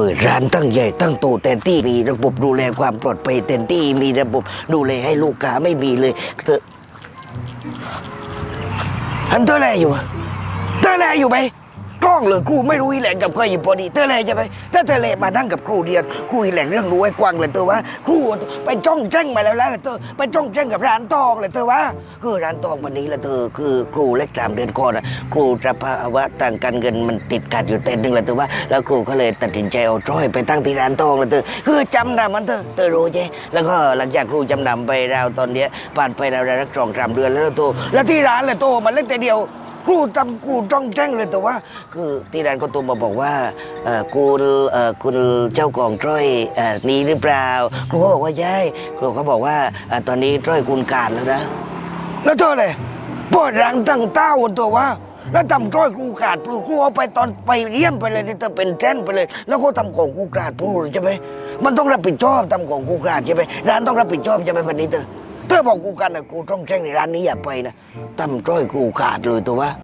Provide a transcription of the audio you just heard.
เปิดร้านตั้งใหญ่ตั้งโตเต็มที่มีระบบดูแลความปลอดภัยเต็มที่มีระบบดูแลให้ลูกค้าไม่มีเลยเธออันเธอแลอยู่อะเธอแลอยู่ไหม กล้องเลยครูไม่รู้อีแหลงกับใครอยู่พอดีเธอแลใช่ไหมถ้าเธอแลมานั่งกับครูเดียวครูอีแหลงเรื่องรู้ไอ้กวางเลยเธอว่าครูไปจ้องแจ้งมาแล้วแล้วเธอไปจ้องแจ้งกับร้านทองเลยเธอว่าคือร้านทองวันนี้ละเธอคือครูเล็กสามเดือนก่อนอะครูสภาวะทางการเงินมันติดขัดอยู่เต็มหนึ่งเละเธอว่าแล้วครูก็เลยตัดสินใจเอาจ้อยไปตั้งที่ร้านทองเละเธอคือจำนำมันเธอเธอรู้ใช่แล้วก็หลังจากครูจำนำไปราวตอนเนี้ยผ่านไปราวๆสักสองสามเดือนแล้วนะโตแล้วที่ร้านเลยโตมันเล็กแต่เดียว ครูทำครูจ้องแจ้งเลยแต่ว่า คือที่ร้านก็โทรมาบอกว่าเอ่อคุณเอ่อคุณเจ้าของจ้อยเอ่อหนีหรือเปล่า ครูก็บอกว่าใช่ครูก็บอกว่าเอ่อตอนนี้จ้อยคุณการแล้วนะ แล้วเธอเลยเปิดร้านตั้งเต้าตัวว่า แล้วทำจ้อยครูขาดปลูกครูเอาไปตอนไปเยี่ยมไปเลยนี่เธอเป็นแท่นไปเลย แล้วก็ทำของครูขาดพูดใช่ไหมมันต้องรับผิดชอบทำของครูขาดใช่ไหมร้านต้องรับผิดชอบใช่ไหมวันนี้เธอเธอบอกครูกันนะครูต้องแจ้งในร้านนี้อย่าไปนะทำจ้อยครูขาดเลยตัวว่า